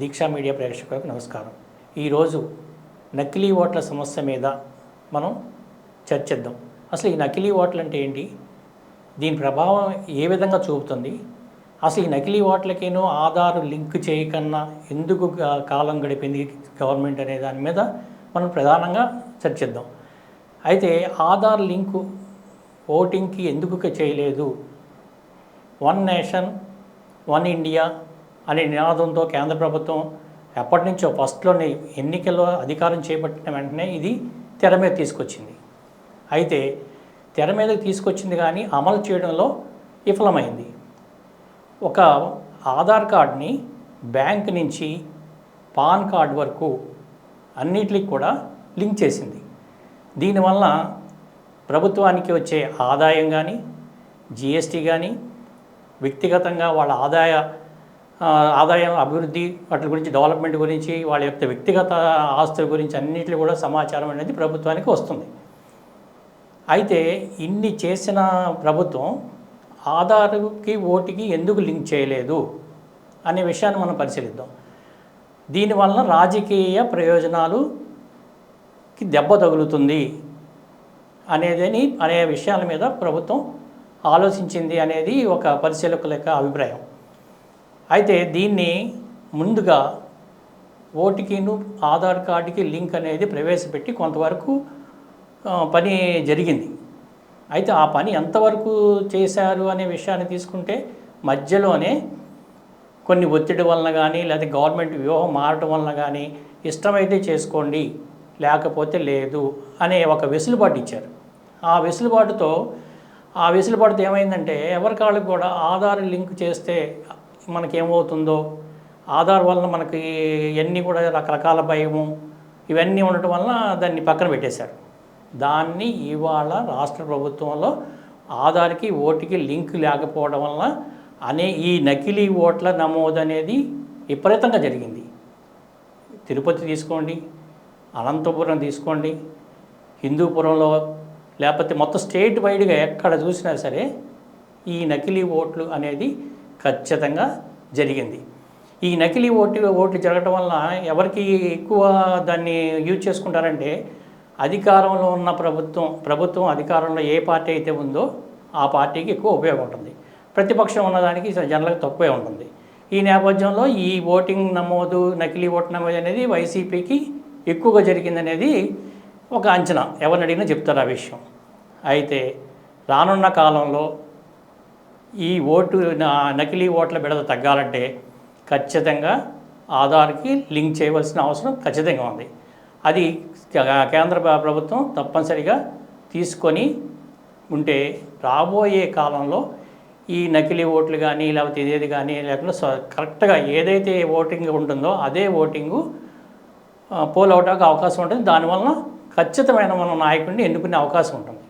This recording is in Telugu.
దీక్షా మీడియా ప్రేక్షకులకు నమస్కారం. ఈరోజు నకిలీ ఓట్ల సమస్య మీద మనం చర్చిద్దాం. అసలు ఈ నకిలీ ఓట్లు అంటే ఏంటి? దీని ప్రభావం ఏ విధంగా చూపుతుంది? అసలు ఈ నకిలీ ఓట్లకేనో ఆధార్ లింక్ చేయకన్నా ఎందుకు కాలం గడిపింది గవర్నమెంట్ అనే దాని మీద మనం ప్రధానంగా చర్చిద్దాం. అయితే ఆధార్ లింకు ఓటింగ్కి ఎందుకు చేయలేదు? వన్ నేషన్ వన్ ఇండియా అనే నినాదంతో కేంద్ర ప్రభుత్వం ఎప్పటి నుంచో ఫస్ట్లోనే ఎన్నికల్లో అధికారం చేపట్టిన వెంటనే ఇది తెర మీద తీసుకొచ్చింది. అయితే తెర మీదకి తీసుకొచ్చింది కానీ అమలు చేయడంలో విఫలమైంది. ఒక ఆధార్ కార్డ్ని బ్యాంక్ నుంచి పాన్ కార్డ్ వరకు అన్నిటికి కూడా లింక్ చేసింది. దీనివల్ల ప్రభుత్వానికి వచ్చే ఆదాయం కానీ జిఎస్టీ కానీ వ్యక్తిగతంగా వాళ్ళ ఆదాయ ఆదాయం అభివృద్ధి వాటి గురించి డెవలప్మెంట్ గురించి వాళ్ళ యొక్క వ్యక్తిగత ఆస్తుల గురించి అన్నింటి కూడా సమాచారం అనేది ప్రభుత్వానికి వస్తుంది. అయితే ఇన్ని చేసిన ప్రభుత్వం ఆధార్కి ఓటుకి ఎందుకు లింక్ చేయలేదు అనే విషయాన్ని మనం పరిశీలిద్దాం. దీనివల్ల రాజకీయ ప్రయోజనాలుకి దెబ్బ తగులుతుంది అనేదని అనే విషయాల మీద ప్రభుత్వం ఆలోచించింది అనేది ఒక పరిశీలకుల యొక్క అభిప్రాయం. అయితే దీన్ని ముందుగా ఓటుకిను ఆధార్ కార్డుకి లింక్ అనేది ప్రవేశపెట్టి కొంతవరకు పని జరిగింది. అయితే ఆ పని ఎంతవరకు చేశారు అనే విషయాన్ని తీసుకుంటే మధ్యలోనే కొన్ని ఒత్తిడి వలన కానీ లేదా గవర్నమెంట్ వ్యూహం మారటం వలన కానీ ఇష్టమైతే చేసుకోండి లేకపోతే లేదు అనే ఒక వెసులుబాటు ఇచ్చారు. ఆ వెసులుబాటుతో ఆ వెసులుబాటుతో ఏమైందంటే ఎవరికాళ్ళకి కూడా ఆధార్ లింక్ చేస్తే మనకేమవుతుందో ఆధార్ వలన మనకి ఇవన్నీ కూడా రకరకాల భయము ఇవన్నీ ఉండటం వలన దాన్ని పక్కన పెట్టేశారు. దాన్ని ఇవాళ రాష్ట్ర ప్రభుత్వంలో ఆధార్కి ఓటుకి లింక్ లేకపోవడం వలన అనే ఈ నకిలీ ఓట్ల నమోదు అనేది విపరీతంగా జరిగింది. తిరుపతి తీసుకోండి అనంతపురం తీసుకోండి హిందూపురంలో లేకపోతే మొత్తం స్టేట్ వైడ్గా ఎక్కడ చూసినా సరే ఈ నకిలీ ఓట్లు అనేది ఖచ్చితంగా జరిగింది. ఈ నకిలీ ఓటు ఓట్లు జరగటం వల్ల ఎవరికి ఎక్కువ దాన్ని యూజ్ చేసుకుంటారంటే అధికారంలో ఉన్న ప్రభుత్వం ప్రభుత్వం అధికారంలో ఏ పార్టీ అయితే ఉందో ఆ పార్టీకి ఎక్కువ ఉపయోగం ఉంటుంది. ప్రతిపక్షం ఉన్నదానికి జనాలకు తక్కువే ఉంటుంది. ఈ నేపథ్యంలో ఈ ఓటింగ్ నమోదు నకిలీ ఓటు నమోదు అనేది వైసీపీకి ఎక్కువగా జరిగిందనేది ఒక అంచనా. ఎవరిని అడిగినా చెప్తారు ఆ విషయం. అయితే రానున్న కాలంలో ఈ ఓటు నా- నకిలీ ఓట్ల బిడద తగ్గాలంటే ఖచ్చితంగా ఆధార్కి లింక్ చేయవలసిన అవసరం ఖచ్చితంగా ఉంది. అది కేంద్ర ప్రభుత్వం తప్పనిసరిగా తీసుకొని ఉంటే రాబోయే కాలంలో ఈ నకిలీ ఓట్లు కానీ లేకపోతే ఇదేది కానీ లేకుండా స- కరెక్ట్గా ఏదైతే ఓటింగ్ ఉంటుందో అదే ఓటింగు పోల్ అవడానికి అవకాశం ఉంటుంది. దానివలన ఖచ్చితమైన మన నాయకుడిని ఎన్నుకునే అవకాశం ఉంటుంది.